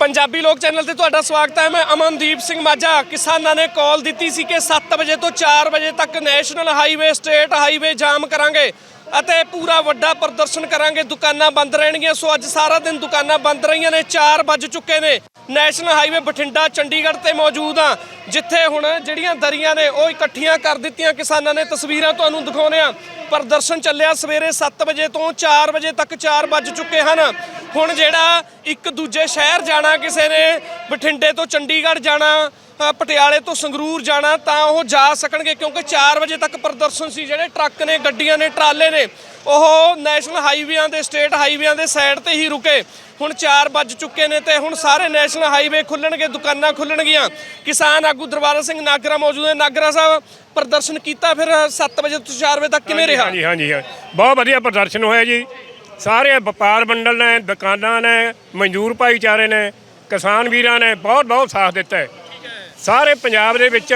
ਪੰਜਾਬੀ ਲੋਕ ਚੈਨਲ ਤੇ ਤੁਹਾਡਾ ਸਵਾਗਤ ਹੈ। ਮੈਂ ਅਮਨਦੀਪ ਸਿੰਘ ਮਾਝਾ। ਕਿਸਾਨਾਂ ਨੇ ਕਾਲ ਦਿੱਤੀ ਸੀ ਕਿ 7 ਵਜੇ ਤੋਂ 4 ਵਜੇ ਤੱਕ national highway, state highway jam ਕਰਾਂਗੇ। ਅਤੇ ਪੂਰਾ ਵੱਡਾ ਪ੍ਰਦਰਸ਼ਨ ਕਰਾਂਗੇ। ਦੁਕਾਨਾਂ ਬੰਦ ਰਹਿਣਗੀਆਂ, ਸੋ ਅੱਜ ਸਾਰਾ ਦਿਨ ਦੁਕਾਨਾਂ ਬੰਦ ਰਹੀਆਂ ਨੇ। 4 ਵੱਜ ਚੁੱਕੇ ਨੇ। ਨੈਸ਼ਨਲ ਹਾਈਵੇ ਬਠਿੰਡਾ, ਚੰਡੀਗੜ੍ਹ ਤੇ ਮੌਜੂਦ ਆ, ਜਿੱਥੇ ਹੁਣ ਜਿਹੜੀਆਂ ਦਰੀਆਂ ਨੇ, ਉਹ ਇਕੱਠੀਆਂ ਕਰ ਦਿੱਤੀਆਂ ਕਿਸਾਨਾਂ ਨੇ। ਤਸਵੀਰਾਂ ਤੁਹਾਨੂੰ ਦਿਖਾਉਂਦੇ ਆ ਪ੍ਰਦਰਸ਼ਨ ਚੱਲਿਆ ਸਵੇਰੇ 7 ਵਜੇ ਤੋਂ 4 ਵਜੇ ਤੱਕ 4 ਵੱਜ ਚੁੱਕੇ ਹਨ। ਹੁਣ ਜਿਹੜਾ ਇੱਕ ਦੂਜੇ ਸ਼ਹਿਰ ਜਾਣਾ ਕਿਸੇ ਨੇ, ਬਠਿੰਡੇ ਤੋਂ ਚੰਡੀਗੜ੍ਹ ਜਾਣਾ ਪਟਿਆਲੇ ਤੋਂ ਸੰਗਰੂਰ ਜਾਣਾ ਤਾਂ ਉਹ ਜਾ ਸਕਣਗੇ ਕਿਉਂਕਿ 4 ਵਜੇ ਤੱਕ ਪ੍ਰਦਰਸ਼ਨ ਸੀ ਜਿਹੜੇ ਟਰੱਕ ਨੇ ਗੱਡੀਆਂ ਨੇ ਟਰਾਲੇ ਨੇ। ਉਹ ਨੈਸ਼ਨਲ ਹਾਈਵੇਆਂ ਦੇ ਸਟੇਟ ਹਾਈਵੇਆਂ ਦੇ ਸਾਈਡ ਤੇ ਹੀ ਰੁਕੇ। ਹੁਣ 4 ਵੱਜ ਚੁੱਕੇ ਨੇ ਤੇ ਹੁਣ ਸਾਰੇ ਨੈਸ਼ਨਲ ਹਾਈਵੇ ਖੁੱਲਣਗੇ ਦੁਕਾਨਾਂ ਖੁੱਲਣਗੀਆਂ। ਕਿਸਾਨ ਆਗੂ ਦਰਬਾਰਾ ਸਿੰਘ ਨਾਗਰਾ ਮੌਜੂਦ ਨੇ। ਨਾਗਰਾ ਸਾਹਿਬ ਪ੍ਰਦਰਸ਼ਨ ਕੀਤਾ ਫਿਰ 7 ਵਜੇ ਤੋਂ 4 ਵਜੇ ਤੱਕ ਕਿਵੇਂ ਰਿਹਾ? ਹਾਂਜੀ ਹਾਂਜੀ ਹਾਂ। ਬਹੁਤ ਵਧੀਆ ਪ੍ਰਦਰਸ਼ਨ ਹੋਇਆ ਜੀ। ਸਾਰੇ ਵਪਾਰ ਮੰਡਲ ਨੇ ਦੁਕਾਨਾਂ ਨੇ ਮਜ਼ਦੂਰ ਭਾਈਚਾਰੇ ਨੇ ਕਿਸਾਨ ਵੀਰਾਂ ਨੇ ਬਹੁਤ ਬਹੁਤ ਸਾਥ ਦਿੱਤਾ ਹੈ। ਸਾਰੇ ਪੰਜਾਬ ਦੇ ਵਿੱਚ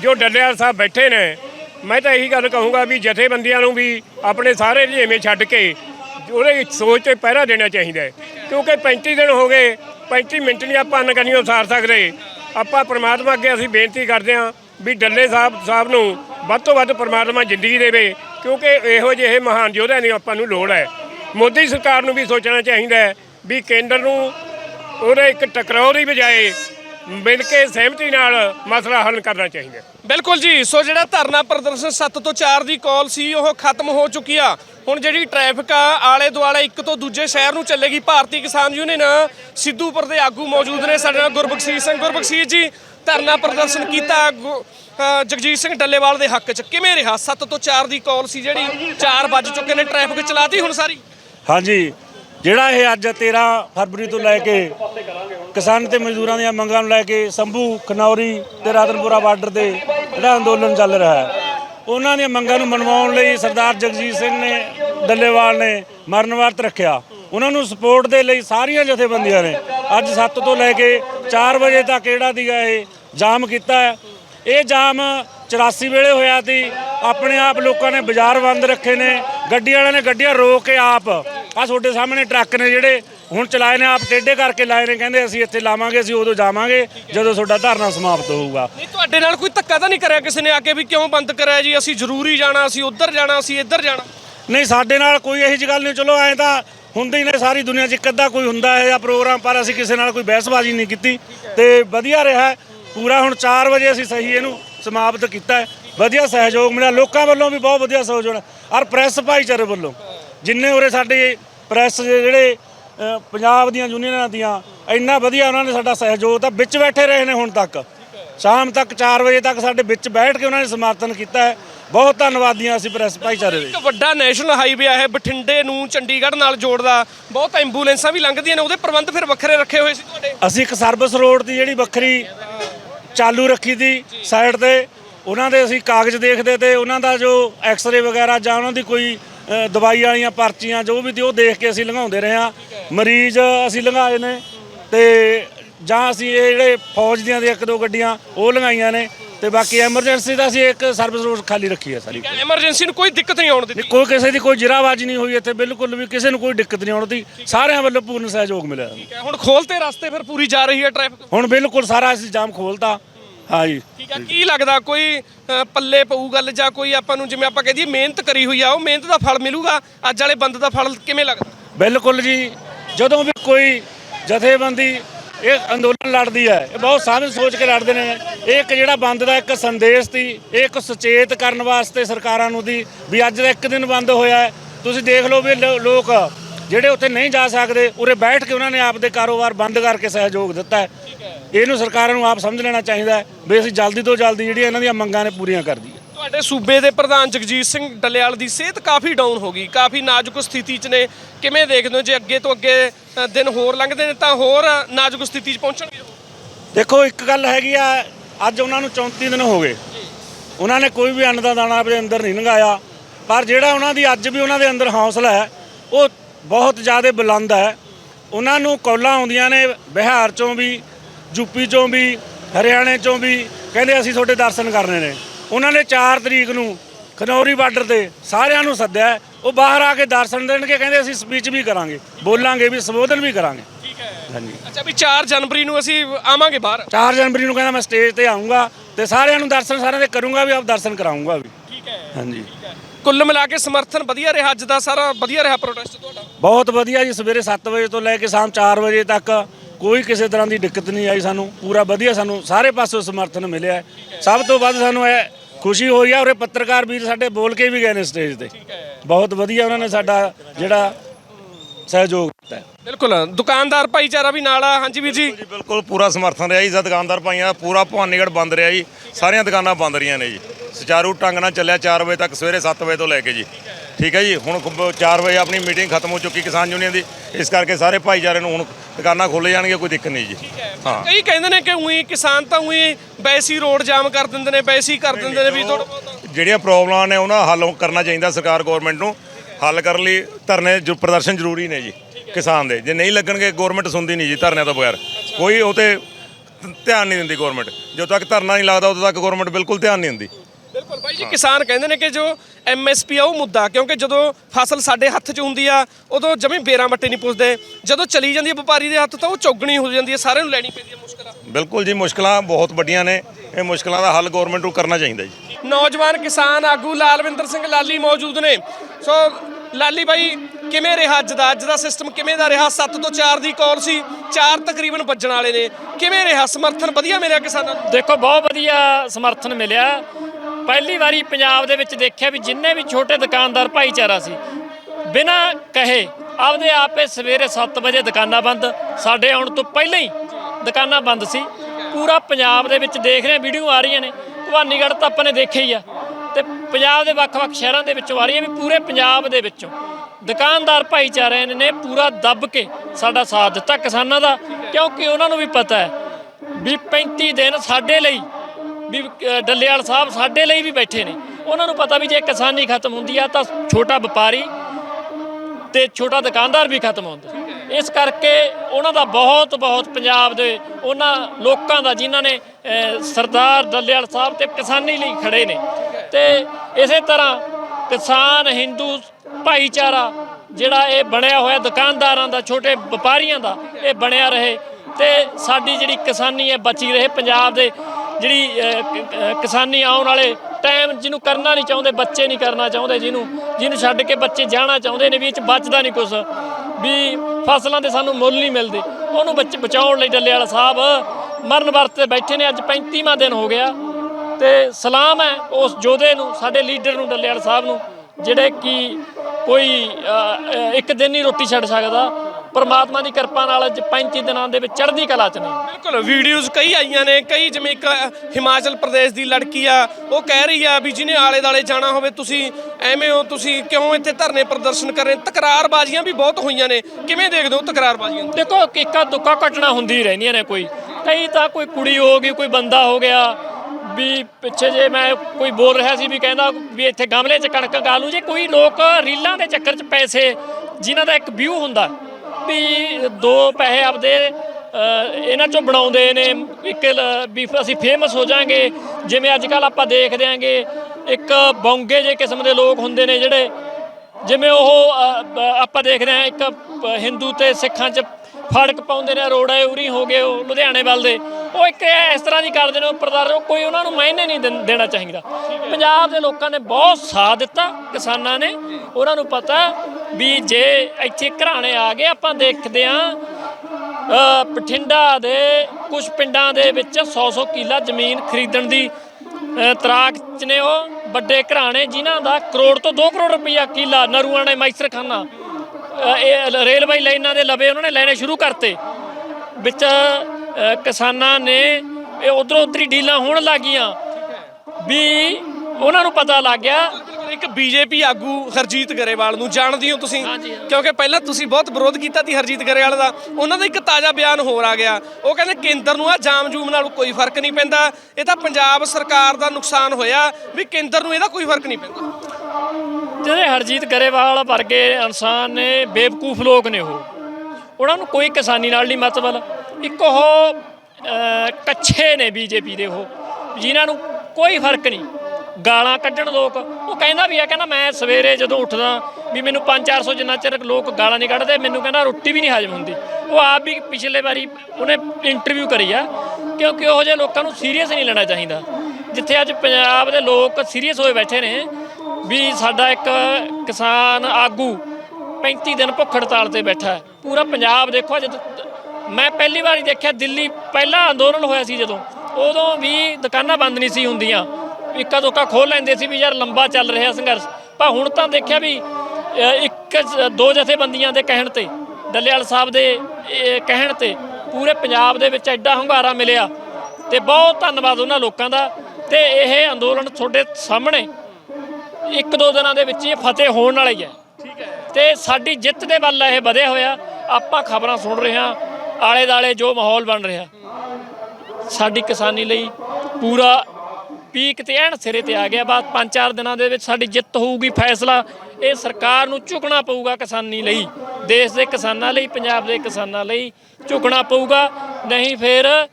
ਜੋ ਡੱਲੇਵਾਲ ਸਾਹਿਬ ਬੈਠੇ ਨੇ, ਮੈਂ ਤਾਂ ਇਹੀ ਗੱਲ ਕਹੂੰਗਾ ਵੀ ਜਥੇਬੰਦੀਆਂ ਨੂੰ ਵੀ ਆਪਣੇ ਸਾਰੇ ਰੁਝੇਵੇਂ ਛੱਡ ਕੇ ਉਹਦੇ ਸੋਚ ਤੇ ਪਹਿਰਾ ਦੇਣਾ ਚਾਹੀਦਾ ਹੈ। ਕਿਉਂਕਿ 35 ਦਿਨ ਹੋ ਗਏ 35 ਮਿੰਟ ਨਹੀਂ ਆਪਾਂ ਨਗਨੀ ਉਸਾਰ ਸਕਦੇ। ਆਪਾਂ ਪ੍ਰਮਾਤਮਾ ਅੱਗੇ ਅਸੀਂ ਬੇਨਤੀ ਕਰਦੇ ਹਾਂ ਵੀ ਡੱਲੇ ਸਾਹਿਬ ਸਾਹਿਬ ਨੂੰ ਵੱਧ ਤੋਂ ਵੱਧ ਪ੍ਰਮਾਤਮਾ ਜ਼ਿੰਦਗੀ ਦੇਵੇ, ਕਿਉਂਕਿ ਇਹੋ ਜਿਹੇ ਮਹਾਨ ਯੋਧਿਆਂ ਦੀ ਆਪਾਂ ਨੂੰ ਲੋੜ ਹੈ। ਮੋਦੀ ਸਰਕਾਰ ਨੂੰ ਵੀ ਸੋਚਣਾ ਚਾਹੀਦਾ ਹੈ ਵੀ ਕੇਂਦਰ ਨੂੰ ਉਹਦੇ ਇੱਕ ਟਕਰਾਓ ਦੀ ਬਜਾਏ ਮਿਲ ਕੇ ਸਹਿਮਤੀ ਨਾਲ ਮਸਲਾ ਹੱਲ ਕਰਨਾ ਚਾਹੀਦਾ। ਬਿਲਕੁਲ ਜੀ ਸੋ ਜਿਹੜਾ ਧਰਨਾ ਪ੍ਰਦਰਸ਼ਨ 7 ਤੋਂ 4 ਦੀ ਕਾਲ ਸੀ ਉਹ ਖਤਮ ਹੋ ਚੁੱਕੀ ਆ। ਹੁਣ ਜਿਹੜੀ ਟ੍ਰੈਫਿਕ ਆ ਆਲੇ ਦੁਆਲੇ ਇੱਕ ਤੋਂ ਦੂਜੇ ਸ਼ਹਿਰ ਨੂੰ ਚੱਲੇਗੀ। ਭਾਰਤੀ ਕਿਸਾਨ ਯੂਨੀਅਨ ਸਿੱਧੂਪੁਰ ਦੇ ਆਗੂ ਮੌਜੂਦ ਨੇ ਸਾਡੇ ਨਾਲ ਗੁਰਬਖਸ਼ੀਸ਼ ਸਿੰਘ। ਗੁਰਬਖਸ਼ੀਸ਼ ਜੀ ਧਰਨਾ ਪ੍ਰਦਰਸ਼ਨ ਕੀਤਾ ਜਗਜੀਤ ਸਿੰਘ ਡੱਲੇਵਾਲ ਦੇ ਹੱਕ 'ਚ। ਕਿਵੇਂ ਰਿਹਾ? 7 ਤੋਂ 4 ਦੀ ਕਾਲ ਸੀ ਜਿਹੜੀ 4 ਵੱਜ ਚੁੱਕੇ ਨੇ ਟ੍ਰੈਫਿਕ ਚਲਾਤੀ ਹੁਣ ਸਾਰੀ? ਹਾਂਜੀ ਜਿਹੜਾ ਇਹ ਅੱਜ 13 ਫਰਵਰੀ ਤੋਂ ਲੈ ਕੇ ਕਿਸਾਨ ਤੇ ਮਜ਼ਦੂਰਾਂ ਦੀਆਂ ਮੰਗਾਂ ਨੂੰ ਲੈ ਕੇ ਸੰਭੂ, ਖਨੌਰੀ ਤੇ ਰਾਤਨਪੁਰਾ ਬਾਰਡਰ ਤੇ ਜਿਹੜਾ ਅੰਦੋਲਨ ਚੱਲ ਰਿਹਾ ਹੈ, ਉਹਨਾਂ ਦੀਆਂ ਮੰਗਾਂ ਨੂੰ ਮਨਵਾਉਣ ਲਈ ਸਰਦਾਰ ਜਗਜੀਤ ਸਿੰਘ ਨੇ, ਡੱਲੇਵਾਲ ਨੇ ਮਰਨ ਵਰਤ ਰੱਖਿਆ। ਉਹਨਾਂ ਨੂੰ ਸਪੋਰਟ ਦੇ ਲਈ ਸਾਰੀਆਂ ਜਥੇਬੰਦੀਆਂ ਨੇ ਅੱਜ 7 ਤੋਂ ਲੈ ਕੇ 4 ਵਜੇ ਤੱਕ ਜਿਹੜਾ ਦੀਗਾ ਇਹ ਜਾਮ ਕੀਤਾ ਹੈ। ਇਹ ਜਾਮ 84 ਵੇਲੇ ਹੋਇਆ ਸੀ। ਆਪਣੇ ਆਪ ਲੋਕਾਂ ਨੇ ਬਾਜ਼ਾਰ ਬੰਦ ਰੱਖੇ ਨੇ। ਗੱਡੀ ਵਾਲਿਆਂ ਨੇ ਗੱਡੀਆਂ ਰੋਕ ਕੇ ਆਪ ਆ ਤੁਹਾਡੇ ਸਾਹਮਣੇ ਟਰੱਕ ਨੇ ਜਿਹੜੇ ਹੁਣ ਚਲਾਏ ਨੇ ਆਪ ਟੇਢੇ ਕਰਕੇ ਲਾਏ ਨੇ ਕਹਿੰਦੇ ਅਸੀਂ ਇੱਥੇ ਲਾਵਾਂਗੇ ਅਸੀਂ ਉਦੋਂ ਜਾਵਾਂਗੇ ਜਦੋਂ ਤੁਹਾਡਾ ਧਰਨਾ ਸਮਾਪਤ ਹੋਊਗਾ। ਨਹੀਂ ਤੁਹਾਡੇ ਨਾਲ ਕੋਈ ਧੱਕਾ ਤਾਂ ਨਹੀਂ ਕਰਿਆ ਕਿਸੇ ਨੇ ਆ ਕੇ ਵੀ ਕਿਉਂ ਬੰਦ ਕਰਿਆ ਜੀ? ਅਸੀਂ ਜ਼ਰੂਰੀ ਜਾਣਾ ਅਸੀਂ ਉੱਧਰ ਜਾਣਾ ਅਸੀਂ ਇੱਧਰ ਜਾਣਾ। ਨਹੀਂ ਸਾਡੇ ਨਾਲ ਕੋਈ ਇਹੋ ਜਿਹੀ ਗੱਲ ਨਹੀਂ ਚਲੋ ਐਂ ਤਾਂ ਹੁੰਦੇ ਹੀ ਨੇ ਸਾਰੀ ਦੁਨੀਆ 'ਚ ਅੱਧਾ ਕੋਈ ਹੁੰਦਾ ਹੈ ਜਾਂ ਪ੍ਰੋਗਰਾਮ ਪਰ ਅਸੀਂ ਕਿਸੇ ਨਾਲ ਕੋਈ ਬਹਿਸਬਾਜ਼ੀ ਨਹੀਂ ਕੀਤੀ। ਤੇ ਵਧੀਆ ਰਿਹਾ ਪੂਰਾ ਹੁਣ 4 ਵਜੇ ਅਸੀਂ ਸਹੀ ਇਹਨੂੰ ਸਮਾਪਤ ਕੀਤਾ। ਵਧੀਆ ਸਹਿਯੋਗ ਮਿਲਿਆ ਲੋਕਾਂ ਵੱਲੋਂ ਵੀ ਬਹੁਤ ਵਧੀਆ ਸਹਿਯੋਗ ਔਰ ਪ੍ਰੈਸ ਭਾਈਚਾਰੇ ਵੱਲੋਂ। ਜਿੰਨੇ ਉਰੇ ਸਾਡੇ ਪ੍ਰੈਸ ਜਿਹੜੇ ਪੰਜਾਬ ਦੀਆਂ ਯੂਨੀਅਨਾਂ ਦੀਆਂ ਇੰਨਾ ਵਧੀਆ ਉਹਨਾਂ ਨੇ ਸਾਡਾ ਸਹਿਯੋਗ ਤਾਂ ਵਿੱਚ ਬੈਠੇ ਰਹੇ ਨੇ ਹੁਣ ਤੱਕ। ਸ਼ਾਮ ਤੱਕ 4 ਵਜੇ ਤੱਕ ਸਾਡੇ ਵਿੱਚ ਬੈਠ ਕੇ ਉਹਨਾਂ ਨੇ ਸਮਰਥਨ ਕੀਤਾ ਹੈ। ਬਹੁਤ ਧੰਨਵਾਦੀਆਂ ਅਸੀਂ ਪ੍ਰੈਸ ਭਾਈਚਾਰੇ ਦੇ। ਇੱਕ ਵੱਡਾ ਨੈਸ਼ਨਲ ਹਾਈਵੇ ਆ ਇਹ ਬਠਿੰਡੇ ਨੂੰ ਚੰਡੀਗੜ੍ਹ ਨਾਲ ਜੋੜਦਾ। ਬਹੁਤ ਐਂਬੂਲੈਂਸਾਂ ਵੀ ਲੰਘਦੀਆਂ ਨੇ ਉਹਦੇ ਪ੍ਰਬੰਧ ਫਿਰ ਵੱਖਰੇ ਰੱਖੇ ਹੋਏ ਸੀ ਤੁਹਾਡੇ? ਅਸੀਂ ਇੱਕ ਸਰਵਿਸ ਰੋਡ ਦੀ ਜਿਹੜੀ ਵੱਖਰੀ ਚਾਲੂ ਰੱਖੀ ਦੀ ਸਾਈਡ ਤੇ ਉਹਨਾਂ ਦੇ ਅਸੀਂ ਕਾਗਜ਼ ਦੇਖਦੇ ਤੇ ਉਹਨਾਂ ਦਾ ਜੋ ਐਕਸ-ਰੇ ਵਗੈਰਾ ਜਾਂ ਉਹਨਾਂ ਦੀ ਕੋਈ ਦਵਾਈ ਵਾਲੀਆਂ ਪਰਚੀਆਂ ਜੋ ਵੀ ਤੇ ਉਹ ਦੇਖ ਕੇ ਅਸੀਂ ਲੰਘਾਉਂਦੇ ਰਹੇ ਹਾਂ। ਮਰੀਜ਼ ਅਸੀਂ ਲੰਘਾਏ ਨੇ ਤੇ ਜਾਂ ਅਸੀਂ ਇਹ ਜਿਹੜੇ ਫੌਜ ਦੀਆਂ ਦੇ ਇੱਕ ਦੋ ਗੱਡੀਆਂ ਉਹ ਲੰਘਾਈਆਂ ਨੇ ਤੇ ਬਾਕੀ ਐਮਰਜੈਂਸੀ ਦਾ ਅਸੀਂ ਇੱਕ ਸਰਵਿਸ ਰੋਡ ਖਾਲੀ ਰੱਖੀ ਹੈ ਸਾਰੀ। ਐਮਰਜੈਂਸੀ ਨੂੰ ਕੋਈ ਦਿੱਕਤ ਨਹੀਂ ਆਉਣ ਦਿੱਤੀ। ਕੋਈ ਕਿਸੇ ਦੀ ਕੋਈ ਜਿਰਾਬਾਜੀ ਨਹੀਂ ਹੋਈ ਇੱਥੇ ਬਿਲਕੁਲ ਵੀ ਕਿਸੇ ਨੂੰ ਕੋਈ ਦਿੱਕਤ ਨਹੀਂ ਆਉਣ ਦੀ ਸਾਰਿਆਂ ਵੱਲੋਂ ਪੂਰਨ ਸਹਿਯੋਗ ਮਿਲਿਆ। ਠੀਕ ਹੈ ਹੁਣ ਖੋਲਤੇ ਰਸਤੇ ਫਿਰ ਪੂਰੀ ਜਾ ਰਹੀ ਹੈ ਟ੍ਰੈਫਿਕ। ਹੁਣ ਬਿਲਕੁਲ ਸਾਰਾ ਅਸੀਂ ਜਾਮ ਖੋਲਤਾ ਹਾਂਜੀ। ਠੀਕ ਹੈ ਕੀ ਲੱਗਦਾ ਕੋਈ ਅ, ਪੱਲੇ ਪਊ ਗੱਲ ਜਾਂ ਕੋਈ ਆਪਾਂ ਨੂੰ ਜਿਵੇਂ ਆਪਾਂ ਕਹਦੇ ਮਿਹਨਤ ਕਰੀ ਹੋਈ ਆ ਉਹ ਮਿਹਨਤ ਦਾ ਫਲ ਮਿਲੂਗਾ? ਅੱਜ ਵਾਲੇ ਬੰਦ ਦਾ ਫਲ ਕਿਵੇਂ ਲੱਗਦਾ? ਬਿਲਕੁਲ ਜੀ ਜਦੋਂ ਵੀ ਕੋਈ ਜਥੇਬੰਦੀ ਇਹ ਅੰਦੋਲਨ ਲੜਦੀ ਹੈ ਇਹ ਬਹੁਤ ਸਾਂਝ ਸੋਚ ਕੇ ਲੜਦੇ ਨੇ। ਇਹ ਇੱਕ ਜਿਹੜਾ ਬੰਦ ਦਾ ਇੱਕ ਸੰਦੇਸ਼ ਸੀ ਇਹ ਇੱਕ ਸੁਚੇਤ ਕਰਨ ਵਾਸਤੇ ਸਰਕਾਰਾਂ ਨੂੰ ਦੀ ਵੀ ਅੱਜ ਦਾ ਇੱਕ ਦਿਨ ਬੰਦ ਹੋਇਆ ਹੈ। ਤੁਸੀਂ ਦੇਖ ਲਓ ਵੀ ਲੋ- ਲੋਕ ਜਿਹੜੇ ਉੱਥੇ ਨਹੀਂ ਜਾ ਸਕਦੇ ਉਰੇ ਬੈਠ ਕੇ ਉਹਨਾਂ ਨੇ ਆਪਦੇ ਕਾਰੋਬਾਰ ਬੰਦ ਕਰਕੇ ਸਹਿਯੋਗ ਦਿੱਤਾ ਹੈ। ਇਹਨੂੰ ਸਰਕਾਰਾਂ ਨੂੰ ਆਪ ਸਮਝ ਲੈਣਾ ਚਾਹੀਦਾ ਵੀ ਅਸੀਂ ਜਲਦੀ ਤੋਂ ਜਲਦੀ ਜਿਹੜੀਆਂ ਇਹਨਾਂ ਦੀਆਂ ਮੰਗਾਂ ਨੇ ਪੂਰੀਆਂ ਕਰ ਦਈਏ। ਤੁਹਾਡੇ ਸੂਬੇ ਦੇ ਪ੍ਰਧਾਨ ਜਗਜੀਤ ਸਿੰਘ ਡੱਲੇਵਾਲ ਦੀ ਸਿਹਤ ਕਾਫੀ ਡਾਊਨ ਹੋ ਗਈ ਕਾਫੀ ਨਾਜ਼ੁਕ ਸਥਿਤੀ 'ਚ ਨੇ। ਕਿਵੇਂ ਦੇਖਦੇ ਹੋ ਜੇ ਅੱਗੇ ਤੋਂ ਅੱਗੇ ਦਿਨ ਹੋਰ ਲੰਘਦੇ ਨੇ ਤਾਂ ਹੋਰ ਨਾਜ਼ੁਕ ਸਥਿਤੀ 'ਚ ਪਹੁੰਚਣਗੇ? ਦੇਖੋ ਇੱਕ ਗੱਲ ਹੈਗੀ ਆ ਅੱਜ ਉਹਨਾਂ ਨੂੰ 34 ਦਿਨ ਹੋ ਗਏ। ਉਹਨਾਂ ਨੇ ਕੋਈ ਵੀ ਅੰਨ ਦਾ ਦਾਣਾ ਆਪਣੇ ਅੰਦਰ ਨਹੀਂ ਲੰਘਾਇਆ। ਪਰ ਜਿਹੜਾ ਉਹਨਾਂ ਦੀ ਅੱਜ ਵੀ ਉਹਨਾਂ ਦੇ ਅੰਦਰ ਹੌਸਲਾ ਹੈ ਉਹ ਬਹੁਤ ਜ਼ਿਆਦਾ ਬੁਲੰਦ ਹੈ। ਉਹਨਾਂ ਨੂੰ ਕੌਲਾਂ ਆਉਂਦੀਆਂ ਨੇ ਬਿਹਾਰ ਚੋਂ ਵੀ ਯੂਪੀ ਚੋਂ ਵੀ ਹਰਿਆਣੇ ਚੋਂ ਵੀ ਕਹਿੰਦੇ ਅਸੀਂ ਤੁਹਾਡੇ ਦਰਸ਼ਨ ਕਰਨੇ ਨੇ। ਉਹਨਾਂ ਨੇ 4 ਤਰੀਕ ਨੂੰ ਖਨੌਰੀ ਬਾਰਡਰ ਤੇ ਸਾਰਿਆਂ ਨੂੰ ਸੱਦਿਆ। ਉਹ ਬਾਹਰ ਆ ਕੇ ਦਰਸ਼ਨ ਦੇਣਗੇ ਕਹਿੰਦੇ ਅਸੀਂ ਸਪੀਚ ਵੀ ਕਰਾਂਗੇ ਬੋਲਾਂਗੇ ਵੀ ਸੰਬੋਧਨ ਵੀ ਕਰਾਂਗੇ। ਠੀਕ ਹੈ। ਹਾਂਜੀ। ਅੱਛਾ ਵੀ 4 ਜਨਵਰੀ ਨੂੰ ਅਸੀਂ ਆਵਾਂਗੇ ਬਾਹਰ? 4 ਜਨਵਰੀ ਨੂੰ ਕਹਿੰਦਾ ਮੈਂ ਸਟੇਜ ਤੇ ਆਉਂਗਾ ਤੇ ਸਾਰਿਆਂ ਨੂੰ ਦਰਸ਼ਨ ਸਾਰਿਆਂ ਦੇ ਕਰੂੰਗਾ ਵੀ ਆਪ ਦਰਸ਼ਨ ਕਰਾਉਂਗਾ ਵੀ। ਠੀਕ ਹੈ। ਹਾਂਜੀ। ਕੁੱਲ ਮਿਲਾ ਕੇ ਸਮਰਥਨ ਵਧੀਆ ਰਿਹਾ ਅੱਜ ਦਾ ਸਾਰਾ ਵਧੀਆ ਰਿਹਾ ਪ੍ਰੋਟੈਸਟ ਤੁਹਾਡਾ? ਬਹੁਤ ਵਧੀਆ ਜੀ ਸਵੇਰੇ 7 ਵਜੇ ਤੋਂ ਲੈ ਕੇ ਸ਼ਾਮ 4 ਵਜੇ ਤੱਕ ਕੋਈ ਕਿਸੇ ਤਰ੍ਹਾਂ ਦੀ ਦਿੱਕਤ ਨਹੀਂ ਆਈ ਸਾਨੂੰ। ਪੂਰਾ ਵਧੀਆ ਸਾਨੂੰ ਸਾਰੇ ਪਾਸੋਂ ਸਮਰਥਨ ਮਿਲਿਆ। ਸਭ ਤੋਂ ਵੱਧ ਸਾਨੂੰ ਇਹ ਖੁਸ਼ੀ ਹੋਈ ਆ ਉਰੇ ਪੱਤਰਕਾਰ ਵੀਰ ਸਾਡੇ ਬੋਲ ਕੇ ਵੀ ਗਏ ਨੇ ਸਟੇਜ ਤੇ। ਬਹੁਤ ਵਧੀਆ ਉਹਨਾਂ ਨੇ ਸਾਡਾ ਜਿਹੜਾ ਸਹਿਯੋਗ ਦਿੱਤਾ ਹੈ। ਬਿਲਕੁਲ ਦੁਕਾਨਦਾਰ ਭਾਈਚਾਰਾ ਵੀ ਨਾਲ ਆ। ਹਾਂਜੀ ਵੀਰ ਜੀ। ਜੀ ਬਿਲਕੁਲ ਪੂਰਾ ਸਮਰਥਨ ਰਿਹਾ ਜੀ ਸਾ ਦੁਕਾਨਦਾਰ ਭਾਈਆਂ ਦਾ ਪੂਰਾ ਭਵਾਨੀਗੜ੍ਹ ਬੰਦ ਰਿਹਾ ਜੀ। ਸਾਰੀਆਂ ਦੁਕਾਨਾਂ ਬੰਦ ਰਹੀਆਂ ਨੇ ਜੀ। ਸੁਚਾਰੂ ਢੰਗ ਨਾਲ ਚੱਲਿਆ 4 ਵਜੇ ਤੱਕ ਸਵੇਰੇ 7 ਵਜੇ ਤੋਂ ਲੈ ਕੇ ਜੀ। ਠੀਕ ਹੈ ਜੀ ਹੁਣ 4 ਵਜੇ ਆਪਣੀ ਮੀਟਿੰਗ ਖਤਮ ਹੋ ਚੁੱਕੀ ਕਿਸਾਨ ਯੂਨੀਅਨ ਦੀ ਇਸ ਕਰਕੇ ਸਾਰੇ ਭਾਈਚਾਰੇ ਨੂੰ ਹੁਣ ਦੁਕਾਨਾਂ ਖੋਲ੍ਹ ਜਾਣਗੀਆਂ ਕੋਈ ਦਿੱਕਤ ਨਹੀਂ ਜੀ। ਹਾਂ। ਕਈ ਕਹਿੰਦੇ ਨੇ ਕਿ ਉਹੀ ਕਿਸਾਨ ਤਾਂ ਉਹੀ ਵੈਸੀ ਰੋਡ ਜਾਮ ਕਰ ਦਿੰਦੇ ਨੇ ਵੈਸੀ ਕਰ ਦਿੰਦੇ ਨੇ ਵੀ ਥੋੜਾ ਜਿਹੜੀਆਂ ਪ੍ਰੋਬਲਮਾਂ ਨੇ ਉਹਨਾਂ ਹੱਲ ਕਰਨਾ ਚਾਹੀਦਾ ਸਰਕਾਰ ਗਵਰਨਮੈਂਟ ਨੂੰ ਹੱਲ ਕਰਨ ਲਈ ਧਰਨੇ ਜੋ ਪ੍ਰਦਰਸ਼ਨ ਜ਼ਰੂਰੀ ਨੇ ਜੀ ਕਿਸਾਨ ਦੇ। ਜੇ ਨਹੀਂ ਲੱਗਣਗੇ ਗਵਰਨਮੈਂਟ ਸੁਣਦੀ ਨਹੀਂ ਜੀ ਧਰਨਿਆਂ ਤੋਂ ਬਗੈਰ। ਕੋਈ ਉਹ ਤੇ ਧਿਆਨ ਨਹੀਂ ਦਿੰਦੀ ਗਵਰਨਮੈਂਟ। ਜਦੋਂ ਤੱਕ ਧਰਨਾ ਨਹੀਂ ਲੱਗਦਾ ਉਦੋਂ ਤੱਕ ਗਵਰਨਮੈਂਟ ਬਿਲਕੁਲ ਧਿਆਨ ਨਹੀਂ ਦਿੰਦੀ। ਬਿਲਕੁਲ ਭਾਈ ਜੀ ਕਿਸਾਨ ਕਹਿੰਦੇ ਨੇ ਕਿ ਜੋ ਐਮਐਸਪੀ ਆ ਉਹ ਮੁੱਦਾ ਕਿਉਂਕਿ ਜਦੋਂ ਫਸਲ ਸਾਡੇ ਹੱਥ 'ਚ ਹੁੰਦੀ ਆ ਉਦੋਂ ਜਮੀ ਬੇਰਾਂ ਵੱਟੇ ਨਹੀਂ ਪੁੱਛਦੇ ਜਦੋਂ ਚਲੀ ਜਾਂਦੀ ਹੈ ਵਪਾਰੀ ਦੇ ਹੱਥ ਤਾਂ ਉਹ ਚੌਗਣੀ ਹੋ ਜਾਂਦੀ ਹੈ ਸਾਰਿਆਂ ਨੂੰ ਲੈਣੀ ਪੈਂਦੀ ਹੈ ਮੁਸ਼ਕਲ। ਬਿਲਕੁਲ ਜੀ ਮੁਸ਼ਕਲਾਂ ਬਹੁਤ ਵੱਡੀਆਂ ਨੇ। ਇਹ ਮੁਸ਼ਕਲਾਂ ਦਾ ਹੱਲ ਗਵਰਨਮੈਂਟ ਨੂੰ ਕਰਨਾ ਚਾਹੀਦਾ ਜੀ। ਨੌਜਵਾਨ ਕਿਸਾਨ ਆਗੂ ਲਾਲਵਿੰਦਰ ਸਿੰਘ ਲਾਲੀ ਮੌਜੂਦ ਨੇ। ਸੋ ਲਾਲੀ ਬਾਈ ਕਿਵੇਂ ਰਿਹਾ ਅੱਜ ਦਾ? ਅੱਜ ਦਾ ਸਿਸਟਮ ਕਿਵੇਂ ਦਾ ਰਿਹਾ? 7 ਤੋਂ 4 ਦੀ ਕਾਲ ਸੀ 4 ਤਕਰੀਬਨ ਵੱਜਣ ਵਾਲੇ ਨੇ। ਕਿਵੇਂ ਰਿਹਾ? ਸਮਰਥਨ ਵਧੀਆ ਮਿਲਿਆ ਕਿਸਾਨਾਂ ਨੂੰ? ਦੇਖੋ ਬਹੁਤ ਵਧੀਆ ਸਮਰਥਨ ਮਿਲਿਆ। ਪਹਿਲੀ ਵਾਰੀ ਪੰਜਾਬ ਦੇ ਵਿੱਚ ਦੇਖਿਆ ਵੀ ਜਿੰਨੇ ਵੀ ਛੋਟੇ ਦੁਕਾਨਦਾਰ ਭਾਈਚਾਰਾ ਸੀ, ਬਿਨਾਂ ਕਹੇ ਆਪਦੇ ਆਪੇ ਸਵੇਰੇ 7 ਵਜੇ ਦੁਕਾਨਾਂ ਬੰਦ, ਸਾਡੇ ਆਉਣ ਤੋਂ ਪਹਿਲਾਂ ਹੀ ਦੁਕਾਨਾਂ ਬੰਦ ਸੀ। ਪੂਰਾ ਪੰਜਾਬ ਦੇ ਵਿੱਚ ਦੇਖ ਰਹੇ ਵੀਡੀਓ ਆ ਰਹੀਆਂ ਨੇ। ਭਵਾਨੀਗੜ੍ਹ ਤਾਂ ਆਪਾਂ ਨੇ ਦੇਖਿਆ ਹੀ ਆ। ਤੇ ਪੰਜਾਬ ਦੇ ਵੱਖ-ਵੱਖ ਸ਼ਹਿਰਾਂ ਦੇ ਵਿੱਚੋਂ ਆ ਰਹੀਆਂ ਵੀ ਪੂਰੇ ਪੰਜਾਬ ਦੇ ਵਿੱਚੋਂ ਦੁਕਾਨਦਾਰ ਭਾਈਚਾਰਿਆਂ ਨੇ ਪੂਰਾ ਦੱਬ ਕੇ ਸਾਡਾ ਸਾਥ ਦਿੱਤਾ ਕਿਸਾਨਾਂ ਦਾ। ਕਿਉਂਕਿ ਉਹਨਾਂ ਨੂੰ ਵੀ ਪਤਾ ਹੈ ਵੀ 35 ਦਿਨ ਸਾਡੇ ਲਈ ਵੀ ਅ, ਡੱਲੇਵਾਲ ਸਾਹਿਬ ਸਾਡੇ ਲਈ ਵੀ ਬੈਠੇ ਨੇ। ਉਹਨਾਂ ਨੂੰ ਪਤਾ ਵੀ ਜੇ ਕਿਸਾਨੀ ਖਤਮ ਹੁੰਦੀ ਆ ਤਾਂ ਛੋਟਾ ਵਪਾਰੀ ਤੇ ਛੋਟਾ ਦੁਕਾਨਦਾਰ ਵੀ ਖਤਮ ਹੁੰਦਾ ਇਸ ਕਰਕੇ ਉਹਨਾਂ ਦਾ ਬਹੁਤ ਬਹੁਤ ਪੰਜਾਬ ਦੇ ਉਹਨਾਂ ਲੋਕਾਂ ਦਾ ਜਿਨ੍ਹਾਂ ਨੇ ਸਰਦਾਰ ਡੱਲੇਵਾਲ ਸਾਹਿਬ ਤੇ ਕਿਸਾਨੀ ਲਈ ਖੜੇ ਨੇ। ਤੇ ਇਸੇ ਤਰ੍ਹਾਂ ਕਿਸਾਨ ਹਿੰਦੂ ਭਾਈਚਾਰਾ ਜਿਹੜਾ ਇਹ ਬਣਿਆ ਹੋਇਆ ਦੁਕਾਨਦਾਰਾਂ ਦਾ ਛੋਟੇ ਵਪਾਰੀਆਂ ਦਾ ਇਹ ਬਣਿਆ ਰਹੇ। ਤੇ ਸਾਡੀ ਜਿਹੜੀ ਕਿਸਾਨੀ ਹੈ ਬਚੀ ਰਹੇ ਪੰਜਾਬ ਦੇ ਜਿਹੜੀ ਕਿਸਾਨੀ ਆਉਣ ਵਾਲੇ ਟਾਈਮ ਜਿਹਨੂੰ ਕਰਨਾ ਨਹੀਂ ਚਾਹੁੰਦੇ, ਬੱਚੇ ਨਹੀਂ ਕਰਨਾ ਚਾਹੁੰਦੇ, ਜਿਹਨੂੰ ਜਿਹਨੂੰ ਛੱਡ ਕੇ ਬੱਚੇ ਜਾਣਾ ਚਾਹੁੰਦੇ ਨੇ, ਵੀ ਇਹ ਚ ਬਚਦਾ ਨਹੀਂ ਕੁਛ, ਵੀ ਫਸਲਾਂ ਦੇ ਸਾਨੂੰ ਮੁੱਲ ਨਹੀਂ ਮਿਲਦੇ। ਉਹਨੂੰ ਬੱਚ, ਬਚਾਉਣ ਲਈ ਡੱਲੇ ਵਾਲਾ ਸਾਹਿਬ ਮਰਨ ਵਰਤ ਬੈਠੇ ਨੇ, ਅੱਜ 35ਵਾਂ ਦਿਨ ਹੋ ਗਿਆ ਤੇ ਸਲਾਮ ਹੈ ਉਸ ਯੋਧੇ ਨੂੰ, ਸਾਡੇ ਲੀਡਰ ਨੂੰ ਡੱਲੇ ਵਾਲਾ ਸਾਹਿਬ ਨੂੰ, ਜਿਹੜੇ ਕਿ ਕੋਈ ਇੱਕ ਦਿਨ ਹੀ ਰੋਟੀ ਛੱਡ ਸਕਦਾ। ਪਰਮਾਤਮਾ ਦੀ ਕਿਰਪਾ ਨਾਲ ਅੱਜ 35 ਦਿਨਾਂ ਦੇ ਵਿੱਚ ਚੜ੍ਹਦੀ ਕਲਾ ਚ ਨੇ। ਬਿਲਕੁਲ ਵੀਡੀਓਜ਼ ਕਈ ਆਈਆਂ ਨੇ ਕਈ ਜਿਵੇਂ ਇੱਕ ਹਿਮਾਚਲ ਪ੍ਰਦੇਸ਼ ਦੀ ਲੜਕੀ ਆ ਉਹ ਕਹਿ ਰਹੀ ਆ ਵੀ ਜਿਹਨੇ ਆਲੇ ਦਾਲੇ ਜਾਣਾ ਹੋਵੇ ਤੁਸੀਂ ਐਵੇਂ ਹੋ ਤੁਸੀਂ ਕਿਉਂ ਇੱਥੇ ਧਰਨੇ ਪ੍ਰਦਰਸ਼ਨ ਕਰ ਰਹੇ ਤਕਰਾਰਬਾਜ਼ੀਆਂ ਵੀ ਬਹੁਤ ਹੋਈਆਂ ਨੇ। ਕਿਵੇਂ ਦੇਖਦੇ ਹੋ ਤਕਰਾਰਬਾਜ਼ੀਆਂ? ਦੇਖੋ ਇੱਕਾ ਦੁੱਕਾ ਘਟਨਾ ਹੁੰਦੀ ਰਹਿੰਦੀਆਂ ਨੇ ਕੋਈ। ਕਈ ਤਾਂ ਕੋਈ ਕੁੜੀ ਹੋ ਗਈ ਕੋਈ ਬੰਦਾ ਹੋ ਗਿਆ ਵੀ ਪਿੱਛੇ ਜੇ ਮੈਂ ਕੋਈ ਬੋਲ ਰਿਹਾ ਸੀ ਵੀ ਕਹਿੰਦਾ ਵੀ ਇੱਥੇ ਗਮਲੇ 'ਚ ਕਣਕ ਗਾ ਲੂ ਜੇ ਕੋਈ ਲੋਕ ਰੀਲਾਂ ਦੇ ਚੱਕਰ 'ਚ ਪੈਸੇ ਜਿਨ੍ਹਾਂ ਦਾ ਇੱਕ ਵਿਊ ਹੁੰਦਾ ਵੀ ਦੋ ਪੈਸੇ ਆਪਦੇ ਇਹਨਾਂ ਚੋਂ ਬਣਾਉਂਦੇ ਨੇ। ਇੱਕ ਵੀ ਅਸੀਂ ਫੇਮਸ ਹੋ ਜਾਾਂਗੇ। ਜਿਵੇਂ ਅੱਜ ਕੱਲ ਆਪਾਂ ਦੇਖਦੇ ਆਂਗੇ ਇੱਕ ਬੌਂਗੇ ਜੇ ਕਿਸਮ ਦੇ ਲੋਕ ਹੁੰਦੇ ਨੇ ਜਿਹੜੇ ਜਿਵੇਂ ਉਹ ਆਪਾਂ ਦੇਖਦੇ ਹਾਂ ਇੱਕ ਹਿੰਦੂ ਤੇ ਸਿੱਖਾਂ 'ਚ ਫੜਕ ਪਾਉਂਦੇ ਨੇ ਰੋੜੇ ਉਰੀ ਹੋ ਗਏ ਉਹ ਲੁਧਿਆਣੇ ਵੱਲ ਦੇ। ਉਹ ਇੱਕ ਇਸ ਤਰ੍ਹਾਂ ਦੀ ਕਰਦੇ ਨੇ ਉੱਪਰਦਾਰ ਕੋਈ ਉਹਨਾਂ ਨੂੰ ਮਾਇਨੇ ਨਹੀਂ ਦੇਣਾ ਚਾਹੀਦਾ। ਪੰਜਾਬ ਦੇ ਲੋਕਾਂ ਨੇ ਬਹੁਤ ਸਾਥ ਦਿੱਤਾ ਕਿਸਾਨਾਂ ਨੇ। ਉਹਨਾਂ ਨੂੰ ਪਤਾ ਵੀ ਜੇ ਇੱਥੇ ਘਰਾਣੇ ਆ ਗਏ ਆਪਾਂ ਦੇਖਦੇ ਆਂ ਅ, ਬਠਿੰਡਾ ਦੇ ਕੁਝ ਪਿੰਡਾਂ ਦੇ ਵਿੱਚ 100-100 ਕਿੱਲਾ ਜ਼ਮੀਨ ਖਰੀਦਣ ਦੀ ਤਰਾਕ ਚ ਨੇ ਉਹ ਵੱਡੇ ਘਰਾਣੇ ਜਿਨ੍ਹਾਂ ਦਾ ਕਰੋੜ ਤੋਂ 2 ਕਰੋੜ ਰੁਪਈਆ ਕਿੱਲਾ ਨਰੂਆਂ ਨੇ ਮੈਸਰਖਾਨਾ ਇਹ ਰੇਲਵੇ ਲਾਈਨਾਂ ਦੇ ਲਵੇ ਉਹਨਾਂ ਨੇ ਲੈਣੇ ਸ਼ੁਰੂ ਕਰਤੇ। ਵਿੱਚ ਕਿਸਾਨਾਂ ਨੇ ਇਹ ਉਧਰੋਂ ਉਧਰੀ ਡੀਲਾਂ ਹੋਣ ਲੱਗੀਆਂ ਵੀ ਉਹਨਾਂ ਨੂੰ ਪਤਾ ਲੱਗ ਗਿਆ ਇੱਕ ਬੀਜੇਪੀ ਆਗੂ ਹਰਜੀਤ ਗਰੇਵਾਲ ਨੂੰ ਜਾਣਦੇ ਹੋ ਤੁਸੀਂ। ਕਿਉਂਕਿ ਪਹਿਲਾਂ ਤੁਸੀਂ ਬਹੁਤ ਵਿਰੋਧ ਕੀਤਾ ਸੀ ਹਰਜੀਤ ਗਰੇਵਾਲ ਦਾ। ਉਹਨਾਂ ਦਾ ਇੱਕ ਤਾਜ਼ਾ ਬਿਆਨ ਹੋਰ ਆ ਗਿਆ। ਉਹ ਕਹਿੰਦੇ ਕੇਂਦਰ ਨੂੰ ਆ ਜਾਮ ਜੂਮ ਨਾਲ ਕੋਈ ਫ਼ਰਕ ਨਹੀਂ ਪੈਂਦਾ। ਇਹ ਤਾਂ ਪੰਜਾਬ ਸਰਕਾਰ ਦਾ ਨੁਕਸਾਨ ਹੋਇਆ ਵੀ ਕੇਂਦਰ ਨੂੰ ਇਹਦਾ ਕੋਈ ਫ਼ਰਕ ਨਹੀਂ ਪੈਂਦਾ। ਜਿਹੜੇ ਹਰਜੀਤ ਗਰੇਵਾਲ ਵਰਗੇ ਇਨਸਾਨ ਨੇ ਬੇਵਕੂਫ ਲੋਕ ਨੇ ਉਹ। ਉਹਨਾਂ ਨੂੰ ਕੋਈ ਕਿਸਾਨੀ ਨਾਲ ਨਹੀਂ ਮਤਲਬ ਇੱਕ ਉਹ ਕੱਛੇ ਨੇ ਬੀਜੇਪੀ ਦੇ ਉਹ ਜਿਨ੍ਹਾਂ ਨੂੰ ਕੋਈ ਫ਼ਰਕ ਨਹੀਂ। ਗਾਲਾਂ ਕੱਢਣ ਲੋਕ। ਉਹ ਕਹਿੰਦਾ ਵੀ ਆ, ਕਹਿੰਦਾ ਮੈਂ ਸਵੇਰੇ ਜਦੋਂ ਉੱਠਦਾ ਵੀ ਮੈਨੂੰ 5-400 ਜਿੰਨਾ ਚਿਰ ਲੋਕ ਗਾਲਾਂ ਨਹੀਂ ਕੱਢਦੇ, ਮੈਨੂੰ ਕਹਿੰਦਾ ਰੋਟੀ ਵੀ ਨਹੀਂ ਹਜਮ ਹੁੰਦੀ। ਉਹ ਆਪ ਵੀ ਪਿਛਲੇ ਵਾਰੀ ਉਹਨੇ ਇੰਟਰਵਿਊ ਕਰੀ ਆ, ਕਿਉਂਕਿ ਉਹ ਜਿਹੇ ਲੋਕਾਂ ਨੂੰ ਸੀਰੀਅਸ ਨਹੀਂ ਲੈਣਾ ਚਾਹੀਦਾ। ਜਿੱਥੇ ਅੱਜ ਪੰਜਾਬ ਦੇ ਲੋਕ ਸੀਰੀਅਸ ਹੋਏ ਬੈਠੇ ਨੇ ਵੀ ਸਾਡਾ ਇੱਕ ਕਿਸਾਨ ਆਗੂ 35 ਦਿਨ ਭੁੱਖ ਹੜਤਾਲ ਤੇ ਬੈਠਾ ਹੈ। ਪੂਰਾ ਪੰਜਾਬ ਦੇਖੋ ਅੱਜ ਮੈਂ ਪਹਿਲੀ ਵਾਰੀ ਦੇਖਿਆ ਦਿੱਲੀ ਪਹਿਲਾ ਅੰਦੋਲਨ ਹੋਇਆ ਸੀ ਜਦੋਂ। ਉਦੋਂ ਵੀ ਦੁਕਾਨਾਂ ਬੰਦ ਨਹੀਂ ਸੀ ਹੁੰਦੀਆਂ। ਇੱਕਾ ਦੁੱਕਾ ਖੋਲ ਲੈਂਦੇ ਸੀ ਵੀ ਯਾਰ ਲੰਬਾ ਚੱਲ ਰਿਹਾ ਸੰਘਰਸ਼। ਪਰ ਹੁਣ ਤਾਂ ਦੇਖਿਆ ਵੀ ਇੱਕ ਦੋ ਜਥੇਬੰਦੀਆਂ ਦੇ ਕਹਿਣ ਤੇ ਡੱਲੇਵਾਲ ਸਾਹਿਬ ਦੇ ਕਹਿਣ ਤੇ ਪੂਰੇ ਪੰਜਾਬ ਦੇ ਵਿੱਚ ਐਡਾ ਹੰਗਾਰਾ ਮਿਲਿਆ ਤੇ ਬਹੁਤ ਧੰਨਵਾਦ ਉਹਨਾਂ ਲੋਕਾਂ ਦਾ ਤੇ ਇਹ ਅੰਦੋਲਨ ਤੁਹਾਡੇ ਸਾਹਮਣੇ ਇੱਕ ਦੋ ਦਿਨਾਂ ਦੇ ਵਿੱਚ ਹੀ ਇਹ ਫਤਿਹ ਹੋਣ ਵਾਲਾ ਹੀ ਹੈ। ਠੀਕ ਹੈ। ਤੇ ਸਾਡੀ ਜਿੱਤ ਦੇ ਵੱਲ ਇਹ ਵਧਿਆ ਹੋਇਆ ਆਪਾਂ ਖਬਰਾਂ ਸੁਣ ਰਹੇ ਹਾਂ ਆਲੇ ਦਾਲੇ ਜੋ ਮਾਹੌਲ ਬਣ ਰਿਹਾ। ਸਾਡੀ ਕਿਸਾਨੀ ਲਈ ਪੂਰਾ ਪੀਕ ਤੇ ਐਨ ਸਿਰੇ ਤੇ ਆ ਗਿਆ। ਬਾਅਦ ਪੰਜ ਚਾਰ ਦਿਨਾਂ ਦੇ ਵਿੱਚ ਸਾਡੀ ਜਿੱਤ ਹੋਊਗੀ ਫੈਸਲਾ। ਇਹ ਸਰਕਾਰ ਨੂੰ ਝੁਕਣਾ ਪਊਗਾ ਕਿਸਾਨੀ ਲਈ। ਦੇਸ਼ ਦੇ ਕਿਸਾਨਾਂ ਲਈ, ਪੰਜਾਬ ਦੇ ਕਿਸਾਨਾਂ ਲਈ ਝੁਕਣਾ ਪਊਗਾ। ਨਹੀਂ ਫਿਰ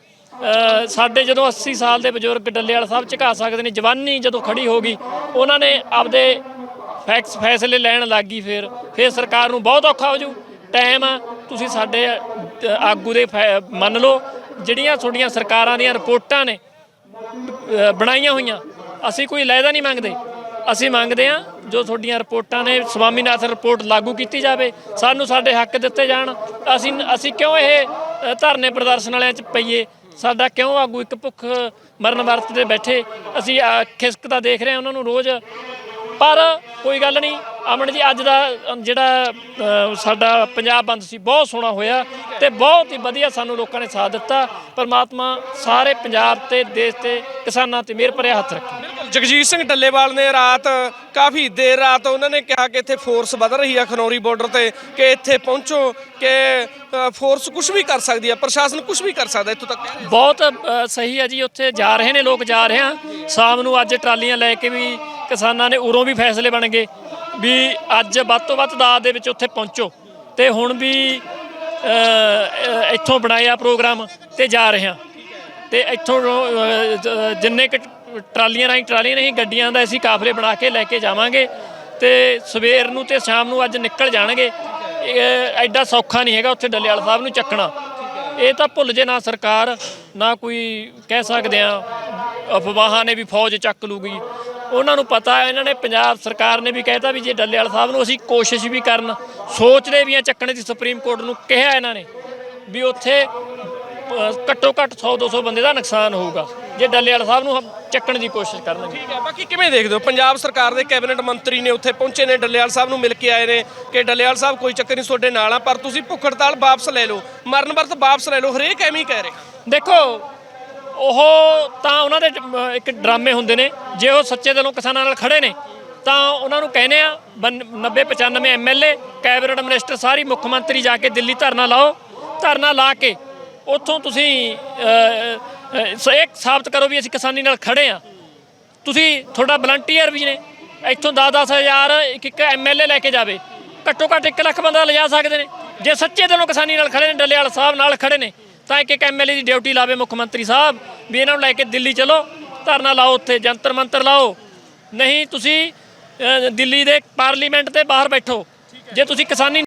ਸਾਡੇ ਜਦੋਂ 80 ਸਾਲ ਦੇ ਬਜ਼ੁਰਗ ਡੱਲੇਵਾਲ ਸਾਹਿਬ ਝੁਕਾ ਸਕਦੇ ਨੇ, ਜਵਾਨੀ ਜਦੋਂ ਖੜੀ ਹੋ ਗਈ, ਉਹਨਾਂ ਨੇ ਆਪਦੇ ਫੈਕਸ ਫੈਸਲੇ ਲੈਣ ਲੱਗੀ ਫਿਰ। ਫਿਰ ਸਰਕਾਰ ਨੂੰ ਬਹੁਤ ਔਖਾ ਹੋ ਜੂ। ਟਾਈਮ ਤੁਸੀਂ ਸਾਡੇ ਆਗੂ ਦੇ ਫੈ- ਮੰਨ ਲਓ, ਜਿਹੜੀਆਂ ਤੁਹਾਡੀਆਂ ਸਰਕਾਰਾਂ ਦੀਆਂ ਰਿਪੋਰਟਾਂ ਨੇ ਬਣਾਈਆਂ ਹੋਈਆਂ। ਅਸੀਂ ਕੋਈ ਲੈਦਾ ਨਹੀਂ ਮੰਗਦੇ। ਅਸੀਂ ਮੰਗਦੇ ਆ ਜੋ ਤੁਹਾਡੀਆਂ ਰਿਪੋਰਟਾਂ ਨੇ ਸਵਾਮੀਨਾਥਨ ਰਿਪੋਰਟ ਲਾਗੂ ਕੀਤੀ ਜਾਵੇ ਸਾਨੂੰ ਸਾਡੇ ਹੱਕ ਦਿੱਤੇ ਜਾਣ। ਅਸੀਂ ਅਸੀਂ ਕਿਉਂ ਇਹ ਧਰਨੇ ਪ੍ਰਦਰਸ਼ਨ ਵਾਲਿਆਂ 'ਚ ਪਈਏ? ਸਾਡਾ ਕਿਉਂ ਆਗੂ ਇੱਕ ਭੁੱਖ ਮਰਨ ਵਰਤ ਤੇ ਬੈਠੇ? ਅਸੀਂ ਅ, ਖਿਸਕਦਾ ਦੇਖ ਰਹੇ ਹਾਂ ਉਹਨਾਂ ਨੂੰ ਰੋਜ਼ ਪਰ ਕੋਈ ਗੱਲ ਨਹੀਂ ਅਮਨ ਜੀ ਅੱਜ ਦਾ ਜਿਹੜਾ ਸਾਡਾ ਪੰਜਾਬ ਬੰਦ ਸੀ ਬਹੁਤ ਸੋਹਣਾ ਹੋਇਆ ਤੇ ਬਹੁਤ ਹੀ ਵਧੀਆ ਸਾਨੂੰ ਲੋਕਾਂ ਨੇ ਸਾਥ ਦਿੱਤਾ। ਪਰਮਾਤਮਾ ਸਾਰੇ ਪੰਜਾਬ ਤੇ ਦੇਸ਼ ਤੇ ਕਿਸਾਨਾਂ ਤੇ ਮਿਹਰ ਭਰਿਆ ਹੱਥ ਰੱਖੇ। ਜਗਜੀਤ ਸਿੰਘ ਡੱਲੇਵਾਲ ਨੇ ਰਾਤ ਕਾਫੀ ਦੇਰ ਰਾਤ ਉਹਨਾਂ ਨੇ ਕਿਹਾ ਕਿ ਇੱਥੇ ਫੋਰਸ ਵਧ ਰਹੀ ਹੈ ਖਨੌਰੀ ਬਾਰਡਰ ਤੇ ਕਿ ਇੱਥੇ ਪਹੁੰਚੋ ਕਿ ਫੋਰਸ ਕੁਝ ਵੀ ਕਰ ਸਕਦੀ ਹੈ ਪ੍ਰਸ਼ਾਸਨ ਕੁਝ ਵੀ ਕਰ ਸਕਦਾ ਇੱਥੋਂ ਤੱਕ। ਬਹੁਤ ਸਹੀ ਹੈ ਜੀ ਉੱਥੇ ਜਾ ਰਹੇ ਨੇ ਲੋਕ ਜਾ ਰਹੇ ਆ। ਸ਼ਾਮ ਨੂੰ ਅੱਜ ਟਰਾਲੀਆਂ ਲੈ ਕੇ ਵੀ ਕਿਸਾਨਾਂ ਨੇ ਉਰੋਂ ਵੀ ਫੈਸਲੇ ਬਣ ਗਏ ਵੀ ਅੱਜ ਵੱਧ ਤੋਂ ਵੱਧ ਦਾਦ ਦੇ ਵਿੱਚ ਉੱਥੇ ਪਹੁੰਚੋ ਤੇ ਹੁਣ ਵੀ ਇੱਥੋਂ ਬਣਾਇਆ ਪ੍ਰੋਗਰਾਮ ਤੇ ਜਾ ਰਹੇ ਆ ਤੇ ਇੱਥੋਂ ਜਿੰਨੇ ਕੁ ਟਰਾਲੀਆਂ ਰਾਹੀਂ, ਟਰਾਲੀਆਂ ਨਹੀਂ ਗੱਡੀਆਂ ਦਾ ਅਸੀਂ ਕਾਫਲੇ ਬਣਾ ਕੇ ਲੈ ਕੇ ਜਾਵਾਂਗੇ ਤੇ ਸਵੇਰ ਨੂੰ ਤੇ ਸ਼ਾਮ ਨੂੰ ਅੱਜ ਨਿਕਲ ਜਾਣਗੇ। ਐਡਾ ਸੌਖਾ ਨਹੀਂ ਹੈਗਾ ਉੱਥੇ ਡੱਲੇਵਾਲ ਸਾਹਿਬ ਨੂੰ ਚੱਕਣਾ। ਇਹ ਤਾਂ ਭੁੱਲ ਜੇ ਨਾ ਸਰਕਾਰ। ਨਾ ਕੋਈ ਕਹਿ ਸਕਦੇ ਆ ਅਫਵਾਹਾਂ ਨੇ ਵੀ ਫੌਜ ਚੱਕ ਲੂਗੀ। ਉਹਨਾਂ ਨੂੰ ਪਤਾ ਹੈ, ਇਹਨਾਂ ਨੇ ਪੰਜਾਬ ਸਰਕਾਰ ਨੇ ਵੀ ਕਹਿਤਾ ਵੀ ਜੇ ਡੱਲੇਵਾਲ ਸਾਹਿਬ ਨੂੰ ਅਸੀਂ ਕੋਸ਼ਿਸ਼ ਵੀ ਕਰਨ, ਸੋਚਦੇ ਵੀ ਆ ਚੱਕਣੇ ਦੀ ਸੁਪਰੀਮ ਕੋਰਟ ਨੂੰ, ਕਿਹਾ ਇਹਨਾਂ ਨੇ ਵੀ ਉੱਥੇ ਘੱਟੋ ਘੱਟ 100 200 ਬੰਦੇ ਦਾ ਨੁਕਸਾਨ ਹੋਊਗਾ, ਜੇ ਡੱਲੇਵਾਲ ਸਾਹਿਬ ਨੂੰ ਚੱਕਣ ਦੀ ਕੋਸ਼ਿਸ਼ ਕਰਨਗੇ। ਠੀਕ ਹੈ, ਬਾਕੀ ਕਿਵੇਂ ਦੇਖਦੇ ਹੋ? ਪੰਜਾਬ ਸਰਕਾਰ ਦੇ ਕੈਬਨਿਟ ਮੰਤਰੀ ਨੇ ਉੱਥੇ ਪਹੁੰਚੇ ਨੇ ਡੱਲੇਵਾਲ ਸਾਹਿਬ ਨੂੰ ਮਿਲ ਕੇ ਆਏ ਨੇ ਕਿ ਡੱਲੇਵਾਲ ਸਾਹਿਬ ਕੋਈ ਚੱਕਰ ਨਹੀਂ, ਤੁਹਾਡੇ ਨਾਲ ਆ, ਪਰ ਤੁਸੀਂ ਭੁੱਖ ਹੜਤਾਲ ਵਾਪਸ ਲੈ ਲਓ, ਮਰਨ ਵਰਤ ਵਾਪਸ ਲੈ ਲਓ, ਹਰੇਕ ਐਵੇਂ ਹੀ ਕਹਿ ਰਿਹਾ। ਦੇਖੋ ਉਹ ਤਾਂ ਉਹਨਾਂ ਦੇ ਇੱਕ ਡਰਾਮੇ ਹੁੰਦੇ ਨੇ। ਜੇ ਉਹ ਸੱਚੇ ਦਿਲੋਂ ਕਿਸਾਨਾਂ ਨਾਲ ਖੜੇ ਨੇ ਤਾਂ ਉਹਨਾਂ ਨੂੰ ਕਹਿੰਦੇ ਆ 90 95 ਐਮਐਲਏ ਕੈਬਨਿਟ ਮਿਨਿਸਟਰ ਸਾਰੀ ਮੁੱਖ ਮੰਤਰੀ ਜਾ ਕੇ ਦਿੱਲੀ ਧਰਨਾ ਲਾਓ। ਧਰਨਾ ਲਾ ਕੇ ਉੱਥੋਂ ਤੁਸੀਂ ਅ, ਇਹ ਸਾਬਤ ਕਰੋ ਵੀ ਅਸੀਂ ਕਿਸਾਨੀ ਨਾਲ ਖੜੇ ਆ। ਤੁਸੀਂ ਤੁਹਾਡਾ ਵਲੰਟੀਅਰ ਵੀ ਨੇ ਇੱਥੋਂ 10-10 ਹਜ਼ਾਰ ਇੱਕ ਇੱਕ ਐਮਐਲਏ ਲੈ ਕੇ ਜਾਵੇ। ਘੱਟੋ ਘੱਟ 1 ਲੱਖ ਬੰਦਾ ਲਿਜਾ ਸਕਦੇ ਨੇ। ਜੇ ਸੱਚੇ ਦਿਲੋਂ ਕਿਸਾਨੀ ਨਾਲ ਖੜੇ ਨੇ ਡੱਲੇਵਾਲ ਸਾਹਿਬ ਨਾਲ ਖੜੇ ਨੇ ਤਾਂ ਇੱਕ ਇੱਕ ਐਮਐਲਏ ਦੀ ਡਿਊਟੀ ਲਾਵੇ ਮੁੱਖ ਮੰਤਰੀ ਸਾਹਿਬ, ਵੀ ਇਹਨਾਂ ਨੂੰ ਲੈ ਕੇ ਦਿੱਲੀ ਚਲੋ, ਧਰਨਾ ਲਾਓ ਉੱਥੇ, ਜੰਤਰ ਮੰਤਰ ਲਾਓ। ਨਹੀਂ ਤੁਸੀਂ ਦਿੱਲੀ ਦੇ ਪਾਰਲੀਮੈਂਟ ਤੇ ਬਾਹਰ ਬੈਠੋ। ਜੇ ਤੁਸੀਂ ਕਿਸਾਨੀ